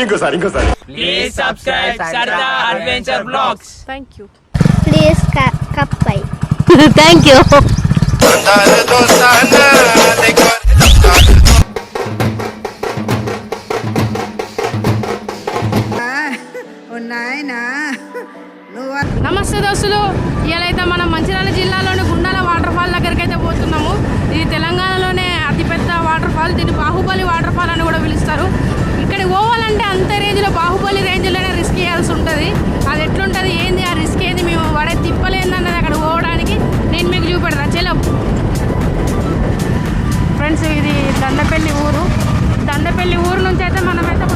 ఇంకోసారి ఇంకోసారి please subscribe సరదా adventure blogs thank you please thank you నాయనా నువ్వు నమస్తే దోస్తులు. ఇవాళైతే మనం మంచిర్యాల జిల్లాలోని గుండాల వాటర్ ఫాల్ దగ్గరికి అయితే పోతున్నాము ఇది తెలంగాణలోనే అతిపెద్ద వాటర్ ఫాల్ దీన్ని బాహుబలి వాటర్ ఫాల్ అని కూడా పిలుస్తారు. ఇక్కడికి పోవాలంటే అంత రేంజ్లో బాహుబలి రేంజ్లోనే రిస్క్ చేయాల్సి ఉంటుంది. అది ఎట్లుంటుంది ఏంది ఆ రిస్క్ ఏంది మేము వాడే తిప్పలేందన్నది అక్కడ పోవడానికి నేను మీకు చూపెడతా. చలో. ఫ్రెండ్స్ ఇది దండపల్లి ఊరు. దండపల్లి ఊరు నుంచి అయితే మనమైతే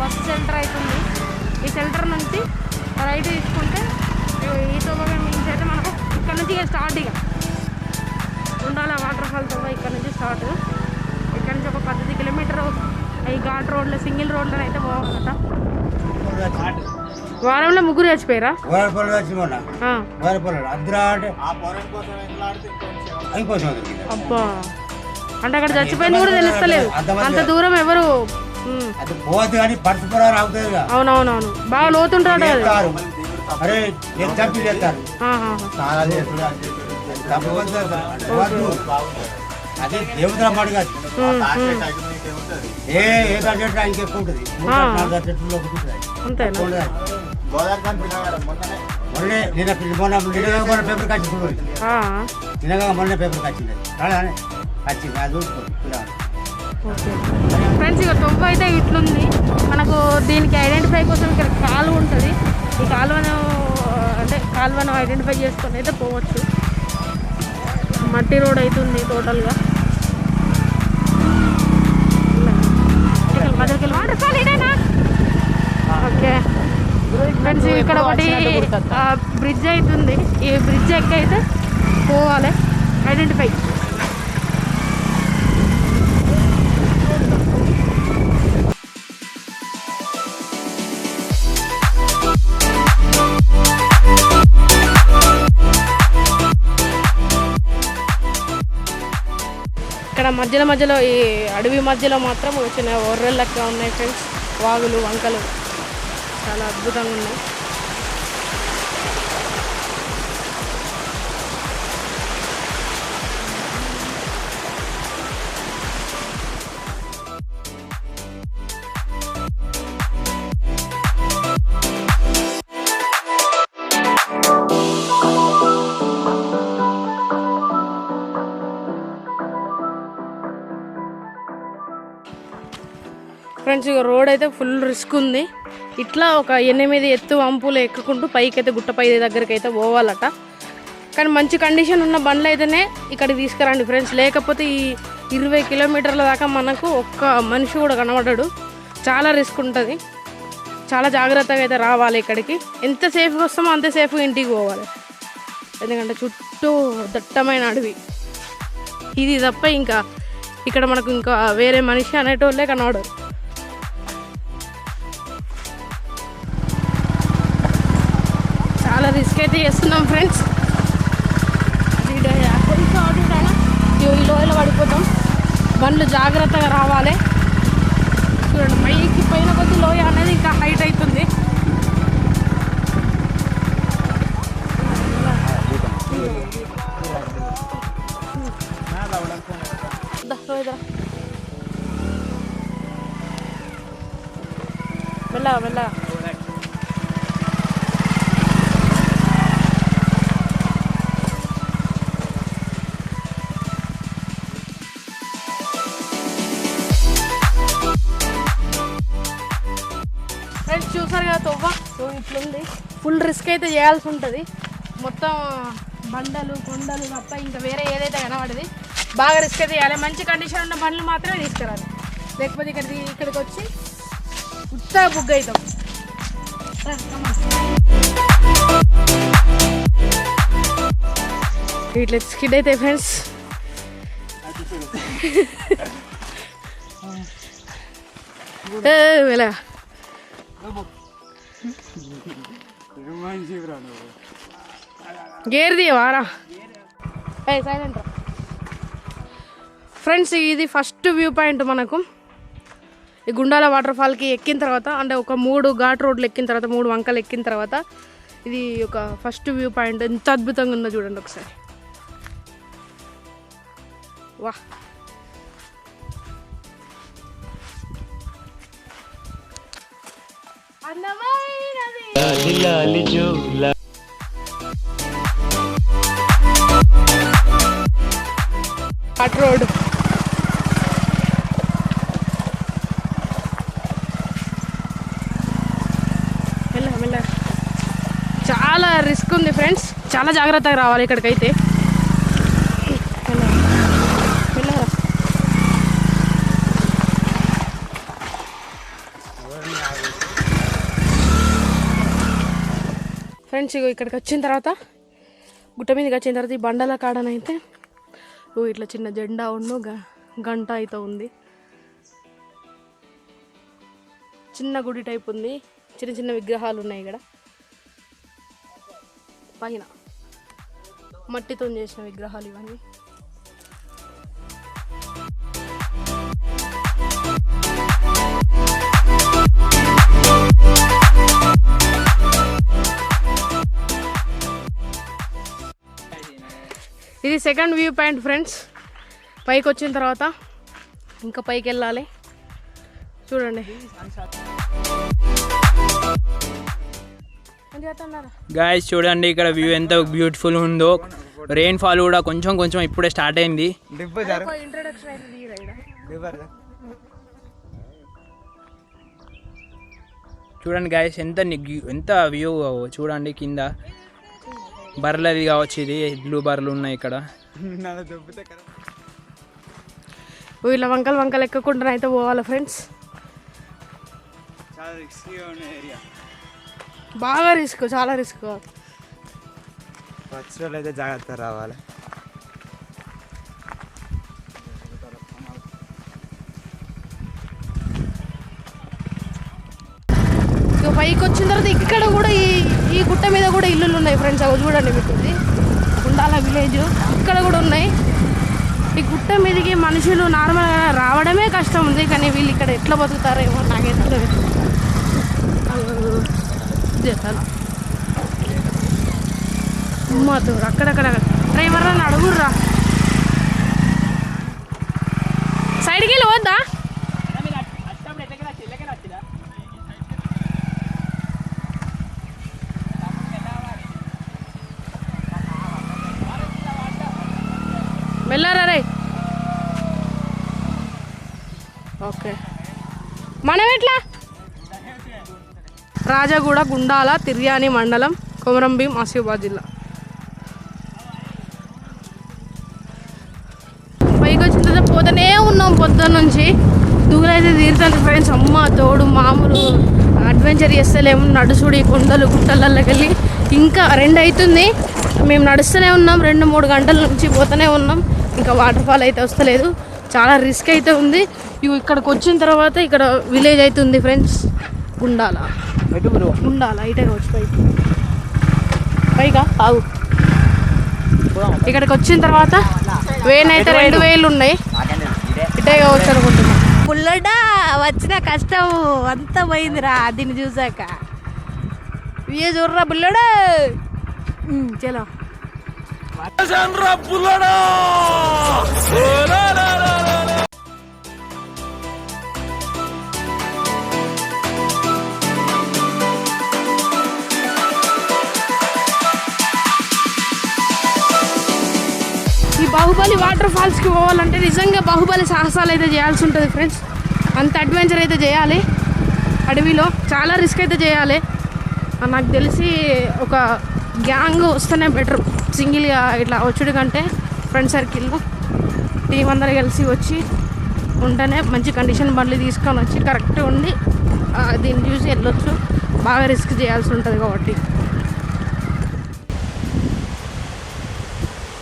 బస్ బస్ సెంటర్ అవుతుంది. ఈ సెంటర్ నుంచి రైట్ తీసుకుంటే ఈ నుంచి అయితే మనకు ఇక్కడ నుంచి ఇక స్టార్ట్ ఇక. ఉండాలి వాటర్ ఫాల్ తోవ ఇక్కడ నుంచి స్టార్ట్ ఇక్కడ నుంచి ఒక పద్దెనిమిది కిలోమీటర్ ఈ ఘాట్ రోడ్లో సింగిల్ రోడ్లో అయితే పోవాలట. వారంలో ముగ్గురు చచ్చిపోయారా. అబ్బా. అంటే అక్కడ చచ్చిపోయింది కూడా తెలుస్తలేదు. అంత దూరం ఎవరు అది పోతే కానీ పరస్పరాలు అవుతుంది కదా. అవునవునవును. బాగా లోతుంటాడు. అరే నేను తప్పి చేస్తారు ఆహా. చాలా. అదే దేవతల. ఏ ఏ చెట్టు ఆయనకి ఎక్కువ ఉంటుంది. మొన్నే నిన్న మొన్న నిన్నగా మొన్న పేపర్ కచ్చింది నిన్నగా మొన్న పేపర్ కచ్చింది? కచ్చింది అది ఫ్రెండ్స్ ఇక తొవ్వ అయితే ఇట్లుంది. మనకు దీనికి ఐడెంటిఫై కోసం ఇక్కడ కాలువ ఉంటుంది. ఈ కాలువను అంటే కాలువను ఐడెంటిఫై చేసుకొని అయితే పోవచ్చు. మట్టి రోడ్ అవుతుంది టోటల్గా ఓకే. ఫ్రెండ్స్ ఇక్కడ ఒకటి బ్రిడ్జ్ అవుతుంది ఈ బ్రిడ్జ్ ఎక్కి అయితే పోవాలి. ఐడెంటిఫై ఇక్కడ మధ్యలో మధ్యలో ఈ అడవి మధ్యలో మాత్రం చిన్న ఒర్రెలు లెక్క ఉన్నాయి ఫ్రెండ్స్ వాగులు వంకలు. చాలా అద్భుతంగా ఉన్నాయి. ఫ్రెండ్స్ ఇక రోడ్ అయితే ఫుల్ రిస్క్ ఉంది. ఇట్లా ఒక ఎనిమిది ఎత్తు వంపులు ఎక్కుకుంటూ పైకి అయితే గుట్టపై దగ్గరికి అయితే పోవాలట. కానీ మంచి కండిషన్ ఉన్న బండ్లు అయితేనే ఇక్కడ తీసుకురండి ఫ్రెండ్స్. లేకపోతే ఈ ఇరవై కిలోమీటర్ల దాకా మనకు ఒక్క మనిషి కూడా కనబడడు. చాలా రిస్క్ ఉంటుంది. చాలా జాగ్రత్తగా అయితే రావాలి ఇక్కడికి. ఎంత సేఫ్గా వస్తామో అంత సేఫ్గా ఇంటికి పోవాలి. ఎందుకంటే చుట్టూ దట్టమైన అడవి. ఇది తప్ప ఇంకా ఇక్కడ మనకు ఇంకా వేరే మనిషి అనేటోళ్ళే కనబడరు. చాలా అయితే చేస్తున్నాం ఫ్రెండ్స్. ఈ లోయలో పడిపోతాం. బండ్లు జాగ్రత్తగా రావాలి. చూడండి పైకి పైన కొద్ది లోయ అనేది ఇంకా హైట్ అవుతుంది. దా, లోయ మెల్లగా మెల్లగా చూసారు కదా తొవ్వ. సో ఇట్లుంది ఫుల్ రిస్క్ అయితే చేయాల్సి ఉంటుంది. మొత్తం బండలు కొండలు తప్ప ఇంకా వేరే ఏదైతే కనబడది బాగా రిస్క్ అయితే చేయాలి. మంచి కండిషన్ ఉన్న బండ్లు మాత్రమే తీసుకురాలి. లేకపోతే ఇక్కడికి ఇక్కడికి వచ్చి ఉత్తా బుగ్ అవుతాం. ఇట్లా స్కిడ్ అయితే ఫ్రెండ్స్ మెల్లగా గేర్ తీయవారా ఏ సైలెంట్ ఫ్రెండ్స్ ఇది ఫస్ట్ వ్యూ పాయింట్ మనకు. ఈ గుండాల వాటర్ ఫాల్కి ఎక్కిన తర్వాత అంటే ఒక మూడు ఘాట్ రోడ్లు ఎక్కిన తర్వాత మూడు వంకలు ఎక్కిన తర్వాత ఇది ఒక ఫస్ట్ వ్యూ పాయింట్ ఎంత అద్భుతంగా ఉందో చూడండి ఒకసారి. వా అందమైనది ఘాట్ రోడ్ మెల్ల మెల్లగా చాలా రిస్క్ ఉంది ఫ్రెండ్స్. చాలా జాగ్రత్తగా రావాలి ఇక్కడికైతే. ఫ్రెండ్స్ ఇగో ఇక్కడికి వచ్చిన తర్వాత గుట్ట మీదకి వచ్చిన తర్వాత ఈ బండల కాడనైతే ఓ ఇట్లా చిన్న జెండా ఉన్ను గ- గంట అయితే ఉంది. చిన్న గుడి టైప్ ఉంది. చిన్న చిన్న విగ్రహాలు ఉన్నాయి ఇక్కడ. పైన మట్టితో చేసిన విగ్రహాలు ఇవన్నీ. ఇది సెకండ్ వ్యూ పాయింట్ ఫ్రెండ్స్ పైకి వచ్చిన తర్వాత ఇంకా పైకి వెళ్ళాలి. చూడండి? గాయస్ చూడండి ఇక్కడ వ్యూ ఎంత బ్యూటిఫుల్ ఉందో. రెయిన్ ఫాల్ కూడా కొంచెం కొంచెం ఇప్పుడే స్టార్ట్ అయింది? చూడండి గాయస్ ఎంత ని- ఎంత వ్యూ చూడండి కింద. బర్రెలది కావచ్చు ఇది బ్లూ బర్రెలు ఉన్నాయి ఇక్కడ. ఇలా వంకలు వంకలు ఎక్కకుండా అయితే పోవాలి ఫ్రెండ్స్ బాగా రిస్క్ చాలా రిస్క్ అయితే జాగ్రత్త రావాలి. పైకి వచ్చిన తర్వాత ఇక్కడ కూడా ఈ ఈ గుట్ట మీద కూడా ఇల్లులు ఉన్నాయి ఫ్రెండ్స్ అవి చూడండి మీకు ఇది. ఉండాల విలేజ్ ఇక్కడ కూడా ఉన్నాయి. ఈ గుట్ట మీదకి మనుషులు నార్మల్గా రావడమే కష్టం ఉంది కానీ వీళ్ళు ఇక్కడ ఎట్లా బతుకుతారేమో నాకైతే తెలియదు. చేస్తాను. అమ్మతో అక్కడక్కడ డ్రైవర్ అని అడుగుర్రా. రాజగూడ గుండాల తిర్యాని మండలం కొమరంభీం ఆసిఫాబాద్ జిల్లా. పైకి వచ్చిన తర్వాత పోతూనే ఉన్నాం పొద్దున్న నుంచి. దూరైతే తీరుతాను ఫ్రెండ్స్ అమ్మ తోడు మామూలు అడ్వెంచర్ చేస్తలేము. నడుచుడి కొండలు గుట్టలకి వెళ్ళి ఇంకా రెండు అవుతుంది మేము నడుస్తూనే ఉన్నాం. రెండు మూడు గంటల నుంచి పోతూనే ఉన్నాం. ఇంకా వాటర్ ఫాల్ అయితే వస్తలేదు. చాలా రిస్క్ అయితే ఉంది. ఇవి ఇక్కడికి వచ్చిన తర్వాత ఇక్కడ విలేజ్ అయితే ఉంది ఫ్రెండ్స్ గుండాల. గుండాల ఇటే వచ్చి పైకి. పైగా ఆగు. ఇక్కడికి వచ్చిన తర్వాత వేన్ అయితే రెండు వేలు ఉన్నాయి. ఇటే కావచ్చు అనుకుంటున్నా. పుల్లడా వచ్చిన కష్టం అంతా పోయిందిరా దీన్ని చూసాక. ఇవే చూడరా పుల్లడా? ఉమ్, చలో. బాహుబలి వాటర్ ఫాల్స్కి పోవాలంటే నిజంగా బాహుబలి సాహసాలు అయితే చేయాల్సి ఉంటుంది ఫ్రెండ్స్ అంత అడ్వెంచర్ అయితే చేయాలి. అడవిలో చాలా రిస్క్ అయితే చేయాలి. నాకు తెలిసి ఒక గ్యాంగ్ వస్తేనే బెటర్ సింగిల్గా ఇట్లా వచ్చుడు కంటే ఫ్రెండ్ సర్కిల్లో టీం అందరూ కలిసి వచ్చి ఉంటేనే మంచి కండిషన్ బండ్లు తీసుకొని వచ్చి కరెక్ట్ ఉండి దీన్ని చూసి వెళ్ళొచ్చు. బాగా రిస్క్ చేయాల్సి ఉంటుంది కాబట్టి.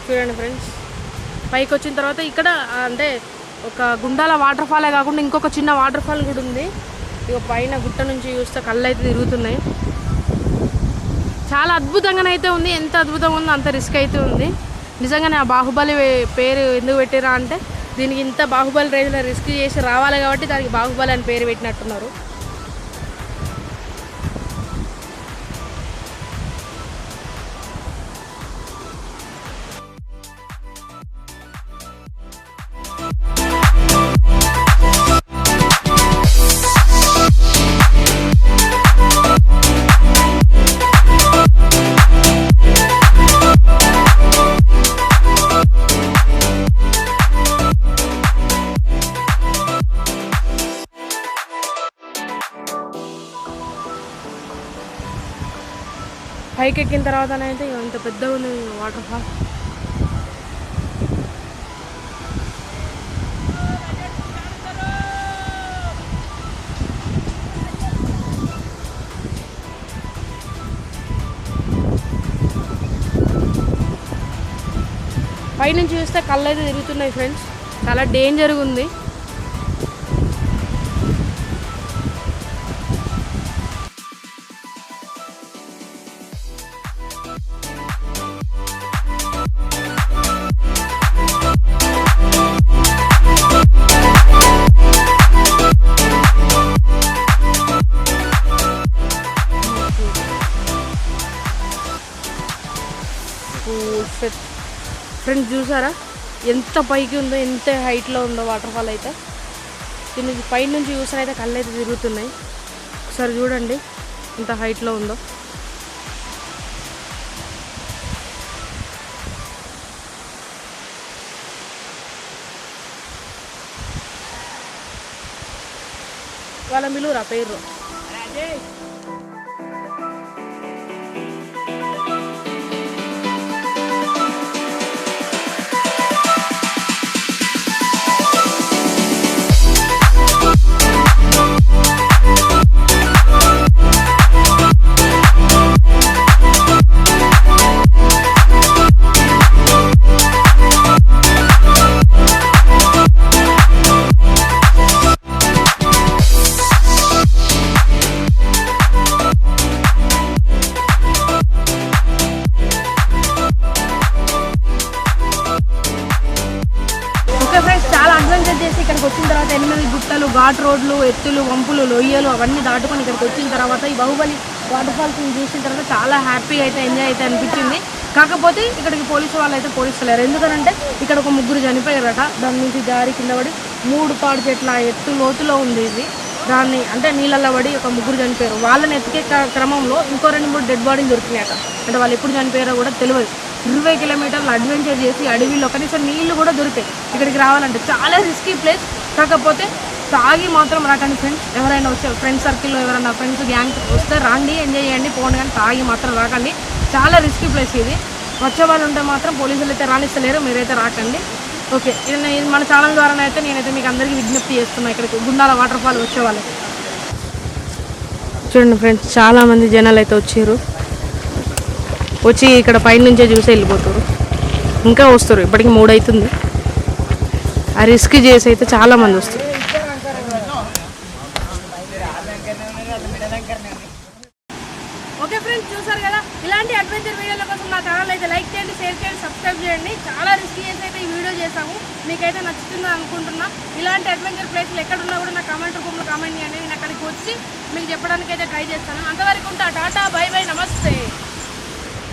చూడండి ఫ్రెండ్స్ పైకి వచ్చిన తర్వాత ఇక్కడ అంటే ఒక గుండాల వాటర్ ఫాలే కాకుండా ఇంకొక చిన్న వాటర్ ఫాల్ కూడా ఉంది. ఇక పైన గుట్ట నుంచి చూస్తే కళ్ళు అయితే తిరుగుతున్నాయి. చాలా అద్భుతంగానైతే ఉంది. ఎంత అద్భుతంగా ఉందో అంత రిస్క్ అయితే ఉంది. నిజంగానే ఆ బాహుబలి పేరు ఎందుకు పెట్టిరా అంటే దీనికి ఇంత బాహుబలి రేంజ్లో రిస్క్ చేసి రావాలి కాబట్టి దానికి బాహుబలి అని పేరు పెట్టినట్టున్నారు. ఎక్కిన తర్వాతనైతే ఇక ఇంత పెద్దగా ఉంది వాటర్ ఫాల్ పైనుంచి చూస్తే కళ్ళు అయితే తిరుగుతున్నాయి ఫ్రెండ్స్ చాలా డేంజర్గా ఉంది. ఫ్రెండ్స్ చూసారా? ఎంత పైకి ఉందో ఎంత హైట్లో ఉందో వాటర్ ఫాల్ అయితే. దీని పై నుంచి చూసారా అయితే కళ్ళు అయితే తిరుగుతున్నాయి. ఒకసారి చూడండి ఎంత హైట్లో ఉందో. వాళ్ళ మిలువురా పేరు ఎత్తులు వంపులు లొయ్యలు అవన్నీ దాటుకొని ఇక్కడికి వచ్చిన తర్వాత ఈ బాహుబలి వాటర్ ఫాల్స్ చూసిన తర్వాత చాలా హ్యాపీగా అయితే ఎంజాయ్ అయితే అనిపించింది. కాకపోతే ఇక్కడికి పోలీసు వాళ్ళు అయితే పోలీసులేరు. ఎందుకనంటే ఇక్కడ ఒక ముగ్గురు చనిపోయారట. దాని నుంచి జారి కింద పడి మూడు పాడు చెట్ల ఎత్తు లోతులో ఉంది ఇది. దాన్ని అంటే నీళ్ళల్లో పడి ఒక ముగ్గురు చనిపోయారు. వాళ్ళని ఎత్తికే క్రమంలో ఇంకో రెండు మూడు డెడ్ బాడీలు దొరికినాయట. అంటే వాళ్ళు ఎప్పుడు చనిపోయారో కూడా తెలియదు. ఇరవై కిలోమీటర్లు అడ్వెంచర్ చేసి అడవిలో కనీసం నీళ్ళు కూడా దొరికాయి. ఇక్కడికి రావాలంటే చాలా రిస్కీ ప్లేస్ కాకపోతే తాగి మాత్రం రాకండి ఫ్రెండ్స్ ఎవరైనా వచ్చే ఫ్రెండ్ సర్కిల్లో ఎవరైనా ఫ్రెండ్స్ గ్యాంగ్ వస్తే రండి ఎంజాయ్ చేయండి పోండి కానీ తాగి మాత్రం రాకండి. చాలా రిస్క్ ప్లేస్ ఇది. వచ్చే వాళ్ళు ఉంటే మాత్రం పోలీసులు అయితే రాణిస్తలేరు మీరైతే రాకండి. ఓకే ఇది నేను- మన ఛానల్ ద్వారా అయితే నేనైతే మీకు అందరికీ విజ్ఞప్తి చేస్తున్నా ఇక్కడికి గుండాల వాటర్ ఫాల్ వచ్చే వాళ్ళకి. చూడండి ఫ్రెండ్స్ చాలామంది జనాలు అయితే వచ్చారు. వచ్చి ఇక్కడ పైన నుంచే చూసి వెళ్ళిపోతారు. ఇంకా వస్తారు. ఇప్పటికి మూడు అవుతుంది ఆ రిస్క్ చేసి అయితే చాలా మంది వస్తారు ఓకే ఫ్రెండ్స్ చూసారు కదా ఇలాంటి అడ్వెంచర్ వీడియోల కోసం నా ఛానల్ అయితే లైక్ చేయండి షేర్ చేయండి సబ్స్క్రైబ్ చేయండి. చాలా రిస్క్ చేసి అయితే ఈ వీడియో చేసాము మీకైతే నచ్చుతుందని అనుకుంటున్నా. ఇలాంటి అడ్వెంచర్ ప్లేస్లు ఎక్కడున్నా కూడా నా కామెంట్ రూపంలో కామెంట్ చేయండి. నేను అక్కడికి వచ్చి మీకు చెప్పడానికి అయితే ట్రై చేస్తాను. అంతవరకు ఉంటా. టాటా బై బై నమస్తే.